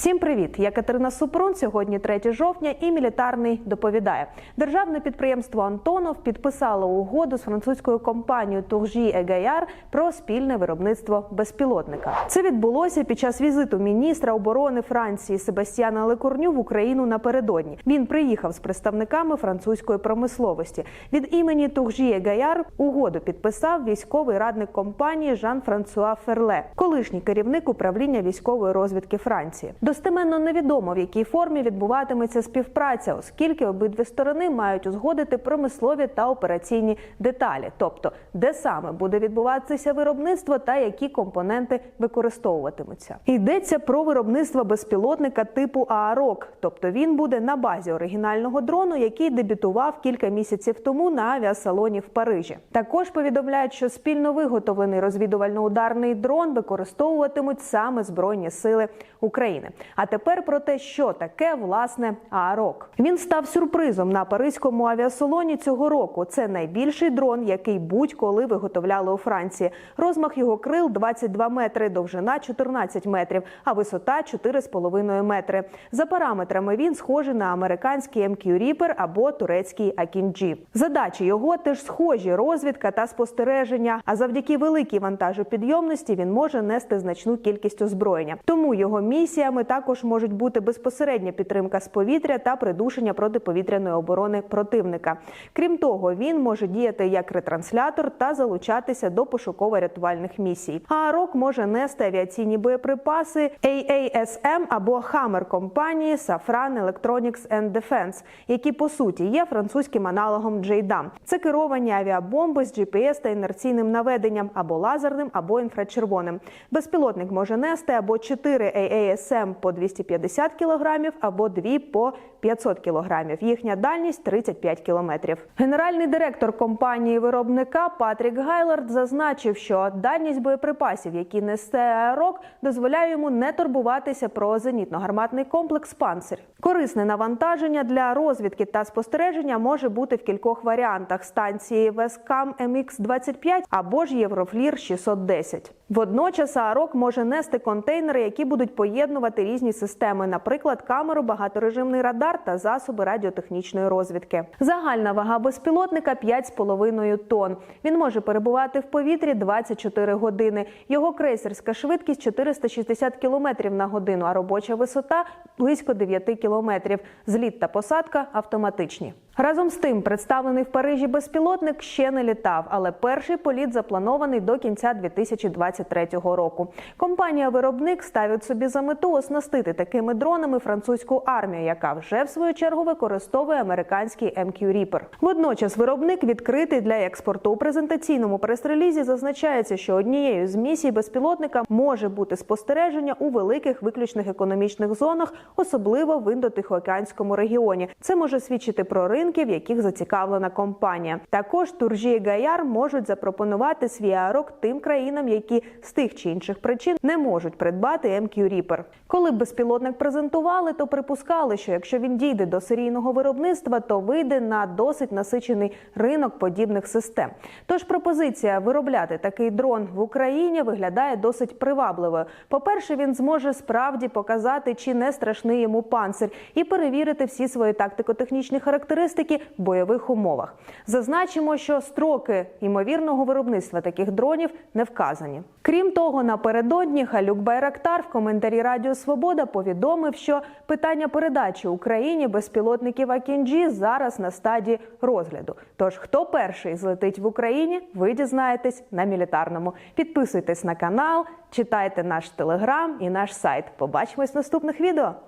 Всім привіт! Я Катерина Супрун. Сьогодні 3 жовтня і мілітарний доповідає. Державне підприємство Антонов підписало угоду з французькою компанією Туржі Егаяр про спільне виробництво безпілотника. Це відбулося під час візиту міністра оборони Франції Себастьяна Лекурню в Україну напередодні. Він приїхав з представниками французької промисловості. Від імені Туржі Егаяр угоду підписав військовий радник компанії Жан-Франсуа Ферле, колишній керівник управління військової розвідки Франції. Достеменно невідомо в якій формі відбуватиметься співпраця, оскільки обидві сторони мають узгодити промислові та операційні деталі, тобто де саме буде відбуватися виробництво та які компоненти використовуватимуться. Йдеться про виробництво безпілотника типу ААРОК, тобто він буде на базі оригінального дрону, який дебютував кілька місяців тому на авіасалоні в Парижі. Також повідомляють, що спільно виготовлений розвідувально-ударний дрон використовуватимуть саме збройні сили України. А тепер про те, що таке власне ААРОК. Він став сюрпризом на паризькому авіасалоні цього року. Це найбільший дрон, який будь-коли виготовляли у Франції. Розмах його крил 22 метри, довжина 14 метрів, а висота 4,5 метри. За параметрами він схожий на американський MQ Reaper або турецький Акінджі. Задачі його теж схожі: розвідка та спостереження. А завдяки великій вантажопідйомності він може нести значну кількість озброєння. Тому його місіями також можуть бути безпосередня підтримка з повітря та придушення протиповітряної оборони противника. Крім того, він може діяти як ретранслятор та залучатися до пошуково-рятувальних місій. А РОК може нести авіаційні боєприпаси AASM або Hammer компанії Safran Electronics and Defense, які по суті є французьким аналогом JDAM. Це керовані авіабомби з GPS та інерційним наведенням або лазерним, або інфрачервоним. Безпілотник може нести або 4 AASM по 250 кг, або 2 по 500 кг. Їхня дальність 35 км. Генеральний директор компанії виробника Патрік Гайлард зазначив, що дальність боєприпасів, які несе аерок, дозволяє йому не турбуватися про зенітно-гарматний комплекс «Панцир». Корисне навантаження для розвідки та спостереження може бути в кількох варіантах станції Вескам MX-25 або ж Єврофлір 610. Водночас АРОК може нести контейнери, які будуть поєднувати різні системи, наприклад, камеру, багаторежимний радар та засоби радіотехнічної розвідки. Загальна вага безпілотника 5,5 тонн. Він може перебувати в повітрі 24 години. Його крейсерська швидкість 460 км на годину, а робоча висота близько 9 км. Зліт та посадка автоматичні. Разом з тим, представлений в Парижі безпілотник ще не літав, але перший політ запланований до кінця 2023 року. Компанія-виробник ставить собі за мету оснастити такими дронами французьку армію, яка вже в свою чергу використовує американський MQ Reaper. Водночас виробник відкритий для експорту. У презентаційному прес-релізі зазначається, що однією з місій безпілотника може бути спостереження у великих виключних економічних зонах, особливо в індотихоокеанському регіоні. Це може свідчити про ринки, яких зацікавлена компанія. Також Туржі Гаяр можуть запропонувати свій аерок тим країнам, які з тих чи інших причин не можуть придбати MQ Reaper. Коли безпілотник презентували, то припускали, що якщо він дійде до серійного виробництва, то вийде на досить насичений ринок подібних систем. Тож пропозиція виробляти такий дрон в Україні виглядає досить привабливою. По-перше, він зможе справді показати, чи не страшний йому панцир, і перевірити всі свої тактико-технічні характеристики в бойових умовах. Зазначимо, що строки ймовірного виробництва таких дронів не вказані. Крім того, напередодні Халюк Байрактар в коментарі Радіо Свобода повідомив, що питання передачі Україні безпілотників Акінджі зараз на стадії розгляду. Тож, хто перший злетить в Україні, ви дізнаєтесь на мілітарному. Підписуйтесь на канал, читайте наш телеграм і наш сайт. Побачимось в наступних відео.